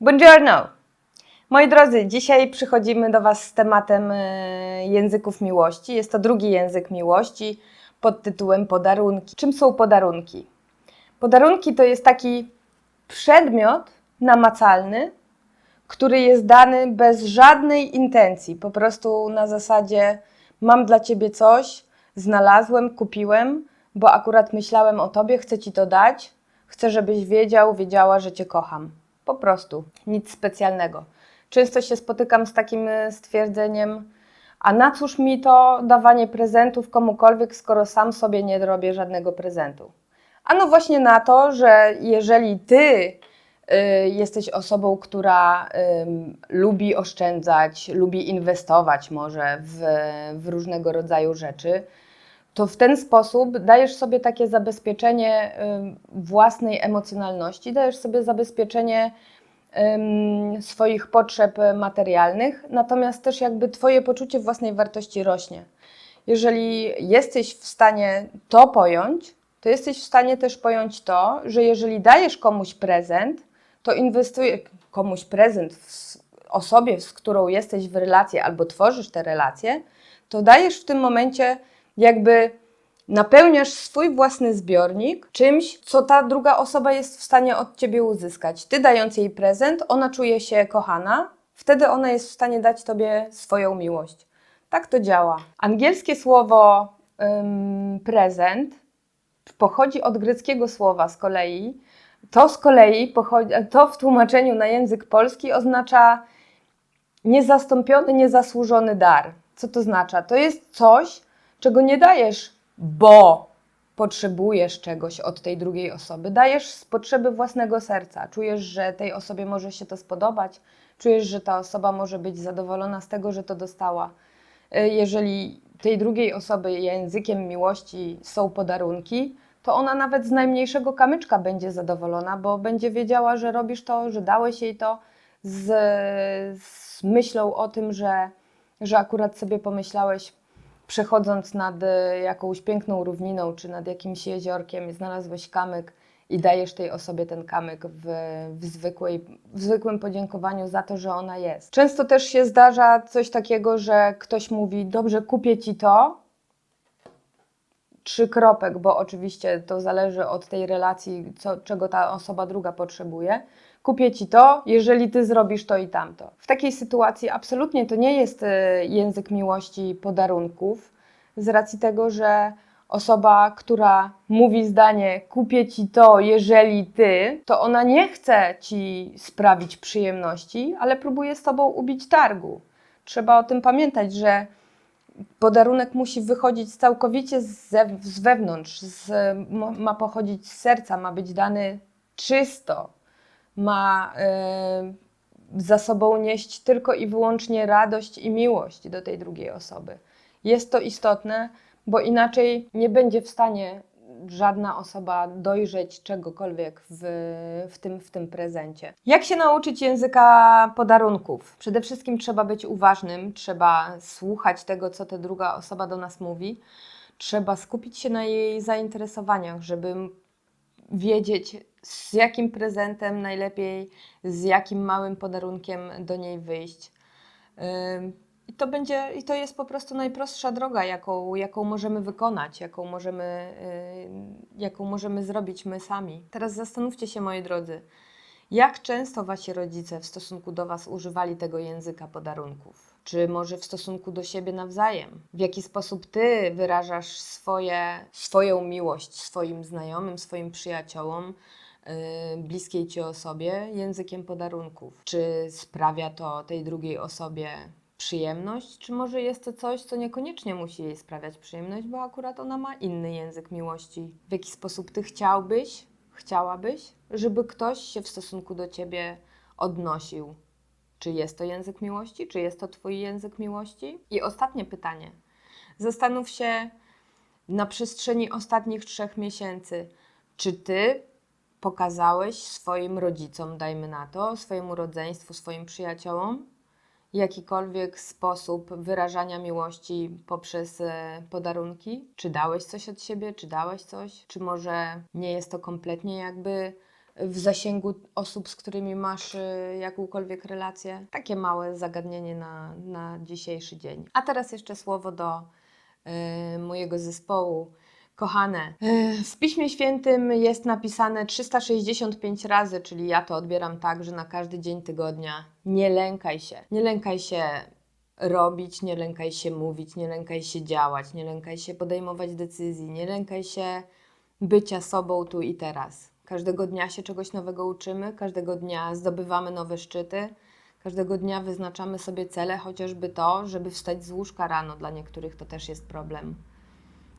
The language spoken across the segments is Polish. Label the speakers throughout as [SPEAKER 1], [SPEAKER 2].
[SPEAKER 1] Buongiorno! Moi drodzy, dzisiaj przychodzimy do Was z tematem e, języków miłości. Jest to drugi język miłości pod tytułem podarunki. Czym są podarunki? Podarunki to jest taki przedmiot namacalny, który jest dany bez żadnej intencji. Po prostu na zasadzie mam dla Ciebie coś, znalazłem, kupiłem, bo akurat myślałem o Tobie, chcę Ci to dać, chcę, żebyś wiedział, wiedziała, że Cię kocham. Po prostu, nic specjalnego. Często się spotykam z takim e, stwierdzeniem, a na cóż mi to dawanie prezentów komukolwiek, skoro sam sobie nie robię żadnego prezentu? A no właśnie na to, że jeżeli ty y, jesteś osobą, która ym, lubi oszczędzać, lubi inwestować może w, w różnego rodzaju rzeczy, to w ten sposób dajesz sobie takie zabezpieczenie własnej emocjonalności, dajesz sobie zabezpieczenie swoich potrzeb materialnych, natomiast też jakby Twoje poczucie własnej wartości rośnie. Jeżeli jesteś w stanie to pojąć, to jesteś w stanie też pojąć to, że jeżeli dajesz komuś prezent, to inwestujesz komuś prezent w osobie, z którą jesteś w relacji albo tworzysz te relacje, to dajesz w tym momencie jakby napełniasz swój własny zbiornik czymś, co ta druga osoba jest w stanie od ciebie uzyskać. Ty dając jej prezent, ona czuje się kochana, wtedy ona jest w stanie dać tobie swoją miłość. Tak to działa. Angielskie słowo ym, prezent pochodzi od greckiego słowa z kolei. To z kolei pochodzi, to w tłumaczeniu na język polski oznacza niezastąpiony, niezasłużony dar. Co to oznacza? To jest coś, czego nie dajesz, bo potrzebujesz czegoś od tej drugiej osoby. Dajesz z potrzeby własnego serca. Czujesz, że tej osobie może się to spodobać, czujesz, że ta osoba może być zadowolona z tego, że to dostała. Y, Jeżeli tej drugiej osoby językiem miłości są podarunki, to ona nawet z najmniejszego kamyczka będzie zadowolona, bo będzie wiedziała, że robisz to, że dałeś jej to z, z myślą o tym, że, że akurat sobie pomyślałeś, przechodząc nad y, jakąś piękną równiną czy nad jakimś jeziorkiem, znalazłeś kamyk i dajesz tej osobie ten kamyk w, w, zwykłej, w zwykłym podziękowaniu za to, że ona jest. Często też się zdarza coś takiego, że ktoś mówi: Dobrze, kupię ci to. Trzy kropek, bo oczywiście to zależy od tej relacji, co, czego ta osoba druga potrzebuje. Kupię ci to, jeżeli ty zrobisz to i tamto. W takiej sytuacji absolutnie to nie jest e, język miłości podarunków, z racji tego, że osoba, która mówi zdanie kupię ci to, jeżeli ty, to ona nie chce ci sprawić przyjemności, ale próbuje z tobą ubić targu. Trzeba o tym pamiętać, że podarunek musi wychodzić całkowicie z, z wewnątrz, z, ma- pochodzić z serca, ma być dany czysto, ma e, za sobą nieść tylko i wyłącznie radość i miłość do tej drugiej osoby. Jest to istotne, bo inaczej nie będzie w stanie żadna osoba dojrzeć czegokolwiek w, w, tym, w tym prezencie. Jak się nauczyć języka podarunków? Przede wszystkim trzeba być uważnym, trzeba słuchać tego, co ta druga osoba do nas mówi. Trzeba skupić się na jej zainteresowaniach, żeby wiedzieć, z jakim prezentem najlepiej, z jakim małym podarunkiem do niej wyjść. Ym, I to będzie, i to jest po prostu najprostsza droga, jaką, jaką możemy wykonać, jaką możemy, yy, jaką możemy zrobić my sami. Teraz zastanówcie się, moi drodzy, jak często wasi rodzice w stosunku do was używali tego języka podarunków? Czy może w stosunku do siebie nawzajem? W jaki sposób ty wyrażasz swoje, swoją miłość swoim znajomym, swoim przyjaciołom, yy, bliskiej ci osobie językiem podarunków? Czy sprawia to tej drugiej osobie przyjemność, czy może jest to coś, co niekoniecznie musi jej sprawiać przyjemność, bo akurat ona ma inny język miłości? W jaki sposób ty chciałbyś, chciałabyś, żeby ktoś się w stosunku do ciebie odnosił? Czy jest to język miłości? Czy jest to Twój język miłości? I ostatnie pytanie. Zastanów się na przestrzeni ostatnich trzech miesięcy, czy Ty pokazałeś swoim rodzicom, dajmy na to, swojemu rodzeństwu, swoim przyjaciołom, jakikolwiek sposób wyrażania miłości poprzez e, podarunki? Czy dałeś coś od siebie? Czy dałeś coś? Czy może nie jest to kompletnie jakby w zasięgu osób, z którymi masz y, jakąkolwiek relację. Takie małe zagadnienie na, na dzisiejszy dzień. A teraz jeszcze słowo do y, mojego zespołu. Kochane, w Piśmie Świętym jest napisane 365 razy, czyli ja to odbieram tak, że na każdy dzień tygodnia nie lękaj się. Nie lękaj się robić, nie lękaj się mówić, nie lękaj się działać, nie lękaj się podejmować decyzji, nie lękaj się bycia sobą tu i teraz. Każdego dnia się czegoś nowego uczymy, każdego dnia zdobywamy nowe szczyty, każdego dnia wyznaczamy sobie cele, chociażby to, żeby wstać z łóżka rano. Dla niektórych to też jest problem.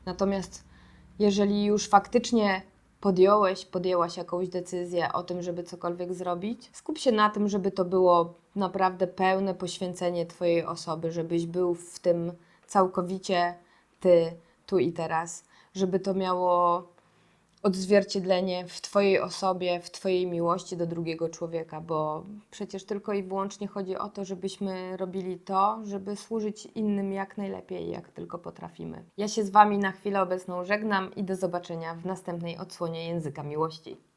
[SPEAKER 1] Natomiast jeżeli już faktycznie podjąłeś, podjęłaś jakąś decyzję o tym, żeby cokolwiek zrobić, skup się na tym, żeby to było naprawdę pełne poświęcenie Twojej osoby, żebyś był w tym całkowicie Ty, tu i teraz, żeby to miało odzwierciedlenie w Twojej osobie, w Twojej miłości do drugiego człowieka, bo przecież tylko i wyłącznie chodzi o to, żebyśmy robili to, żeby służyć innym jak najlepiej, jak tylko potrafimy. Ja się z Wami na chwilę obecną żegnam i do zobaczenia w następnej odsłonie Języka Miłości.